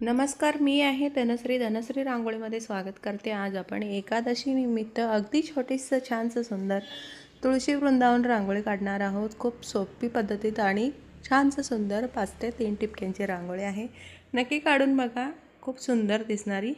नमस्कार मी आहे धनश्री. धनश्री रांगोळीमध्ये स्वागत करते. आज आपण एकादशी निमित्त अगदी छोटीसं छानसं सुंदर तुळशी वृंदावन रांगोळी काढणार आहोत. खूप सोपी पद्धतीत आणि छानसं सुंदर पाच ते तीन टिपक्यांची रांगोळी आहे. नक्की काढून बघा. खूप सुंदर दिसणारी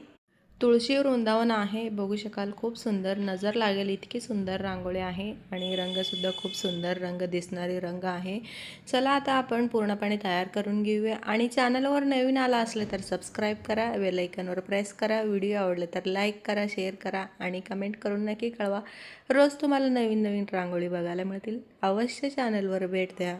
तुळशी वृंदावन आहे. बघू शकाल खूप सुंदर नजर लागेल. इतकी सुंदर रांगोळी आहे आणि रंगसुद्धा खूप सुंदर रंग दिसणारे रंग आहे. चला आता आपण पूर्णपणे तयार करून घेऊया. आणि चॅनलवर नवीन आला असले तर सबस्क्राईब करा वेलायकनवर प्रेस करा. व्हिडिओ आवडले तर लाईक करा शेअर करा आणि कमेंट करून नक्की कळवा. रोज तुम्हाला नवीन नवीन रांगोळी बघायला मिळतील. अवश्य चॅनलवर भेट द्या.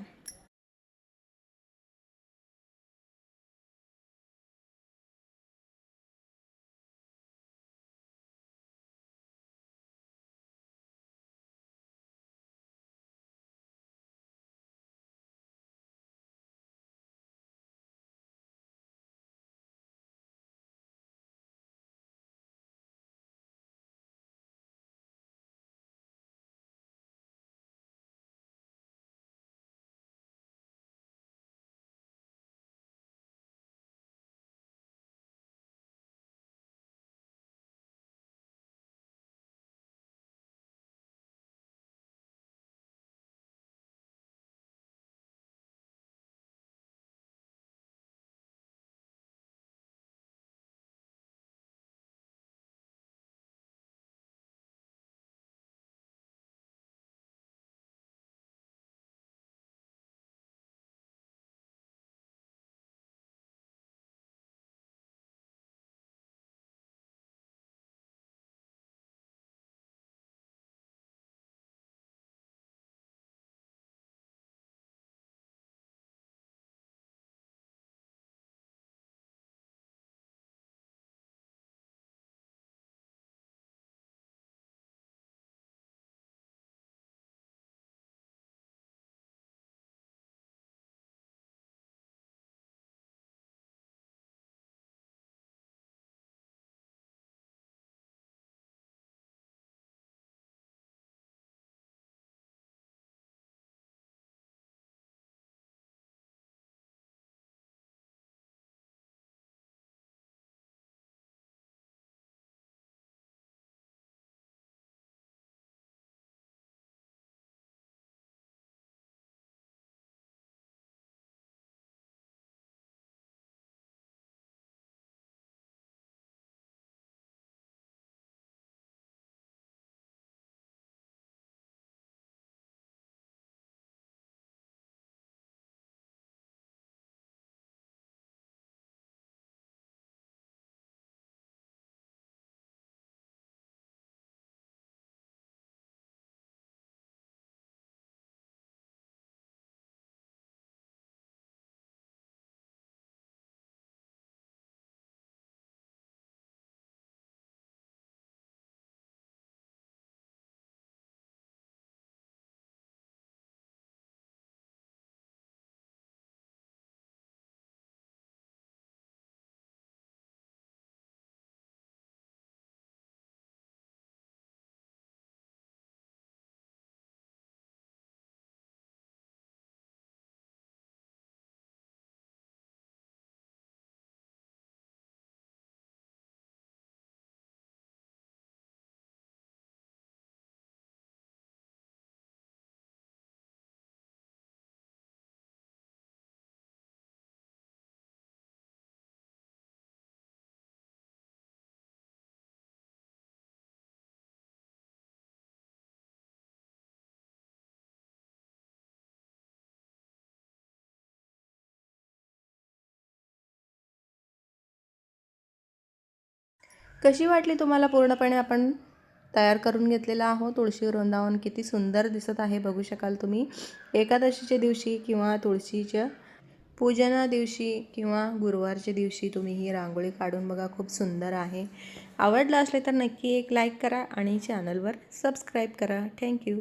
कशी वाटली तुम्हाला पूर्णपणे आपण तयार करून घेतलेला आहोत? तुळशी वृंदावन किती सुंदर दिसत आहे बघू शकाल तुम्ही. एकादशीच्या दिवशी किंवा तुळशीच्या पूजना दिवशी किंवा गुरुवारच्या दिवशी तुम्ही ही रांगोळी काढून बघा खूप सुंदर आहे. आवडलं असले तर नक्की एक लाईक करा आणि चॅनलवर सबस्क्राईब करा. थँक्यू